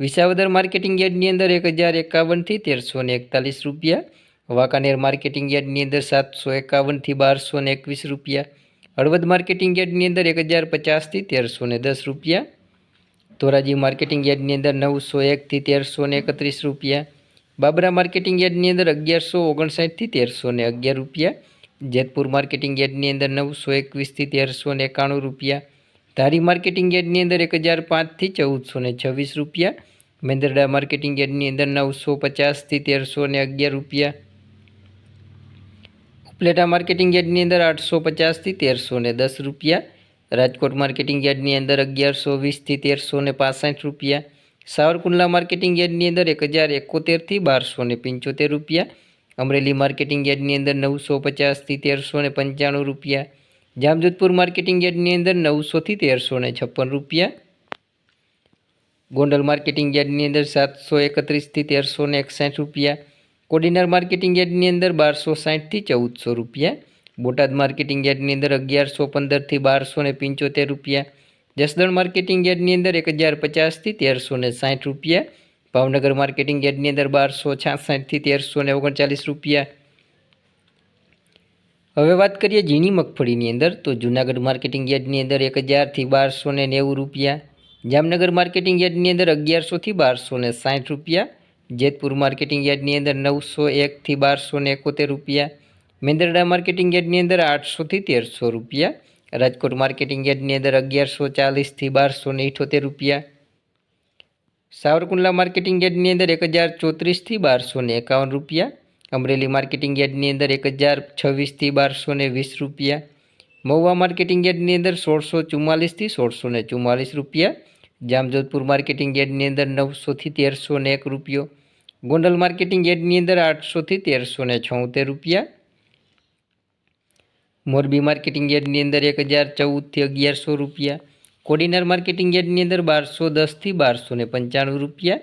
Visavadar marketing યાર્ડની અંદર એક હજાર એકાવનથી તેરસો ને એકતાલીસ રૂપિયા, વાંકાનેર માર્કેટિંગ યાર્ડની અંદર સાતસો એકાવનથી બારસો ને એકવીસ રૂપિયા, હળવદ માર્કેટિંગ યાર્ડની અંદર એક હજાર પચાસથી તેરસો ને દસ રૂપિયા, ધોરાજી માર્કેટિંગ યાર્ડની અંદર નવસો એકથી તેરસો ને એકત્રીસ રૂપિયા, બાબરા માર્કેટિંગ યાર્ડની અંદર અગિયારસો ઓગણસાઠથી તેરસો ને અગિયાર રૂપિયા, જેતપુર માર્કેટિંગ યાર્ડની અંદર નવસો એકવીસથી તેરસો ને એકાણું રૂપિયા ધારી માર્કેટિંગ યાર્ડની અંદર એક હજાર પાંચથી ચૌદસો ને છવ્વીસ રૂપિયા, મેંદરડા માર્કેટિંગ યાર્ડની અંદર નવસો પચાસથી તેરસો ને અગિયાર રૂપિયા, ઉપલેટા માર્કેટિંગ યાર્ડની અંદર આઠસો પચાસથી તેરસો ને દસ રૂપિયા, રાજકોટ માર્કેટિંગ યાર્ડની અંદર અગિયારસો વીસથી તેરસો ને પાસઠ રૂપિયા, સાવરકુંડલા માર્કેટિંગ યાર્ડની અંદર એક હજાર એકોતેરથી બારસો ને પંચોતેર રૂપિયા, અમરેલી માર્કેટિંગ યાર્ડની અંદર નવસો પચાસથી તેરસો ને પંચાણું રૂપિયા જામજોધપુર માર્કેટિંગ યાર્ડની અંદર નવસોથી તેરસો ને છપ્પન રૂપિયા. ગોંડલ માર્કેટિંગ યાર્ડની અંદર સાતસો એકત્રીસથી તેરસો ને એકસાઠ રૂપિયા. કોડીનાર માર્કેટિંગ યાર્ડની અંદર બારસો સાઠથી ચૌદસો રૂપિયા. બોટાદ માર્કેટિંગ યાર્ડની અંદર અગિયારસો પંદરથી બારસો ને પંચોતેર રૂપિયા. જસદણ માર્કેટિંગ યાર્ડની અંદર એક હજાર પચાસથી તેરસો ને સાઠ રૂપિયા. ભાવનગર માર્કેટિંગ યાર્ડની અંદર બારસો છાસઠથી તેરસો ને ઓગણચાલીસ રૂપિયા. હવે વાત કરીએ ઝીણી મગફળીની અંદર. તો જૂનાગઢ માર્કેટિંગ યાર્ડની અંદર એક હજારથી બારસો ને નેવું રૂપિયા. જામનગર માર્કેટિંગ યાર્ડની અંદર અગિયારસોથી બારસો ને સાઠ રૂપિયા. જેતપુર માર્કેટિંગ યાર્ડની અંદર નવસો એકથી બારસો ને એકોતેર રૂપિયા. મેંદરડા માર્કેટિંગ યાર્ડની અંદર આઠસોથી તેરસો રૂપિયા. રાજકોટ માર્કેટિંગ યાર્ડની અંદર અગિયારસો ચાલીસથી બારસો ને ઇઠોતેર રૂપિયા. સાવરકુંડલા માર્કેટિંગ યાર્ડની અંદર એક હજાર ચોત્રીસથી બારસો ને એકાવન રૂપિયા. અમરેલી માર્કેટિંગ યાર્ડની અંદર એક હજાર છવ્વીસથી બારસો ને વીસ રૂપિયા. મહુવા માર્કેટિંગ યાર્ડની અંદર સોળસો ચુમ્માલીસથી સોળસો ને ચુમ્માલીસ રૂપિયા. જામજોધપુર માર્કેટિંગ યાર્ડની અંદર નવસોથી તેરસો ને એક રૂપિયો. ગોંડલ માર્કેટિંગ યાર્ડની અંદર આઠસોથી તેરસો ને છોતેર રૂપિયા. મોરબી માર્કેટિંગ યાર્ડની અંદર એક હજાર ચૌદથી અગિયારસો રૂપિયા. કોડીનાર માર્કેટિંગ યાર્ડની અંદર બારસો દસથી બારસો ને પંચાણું રૂપિયા.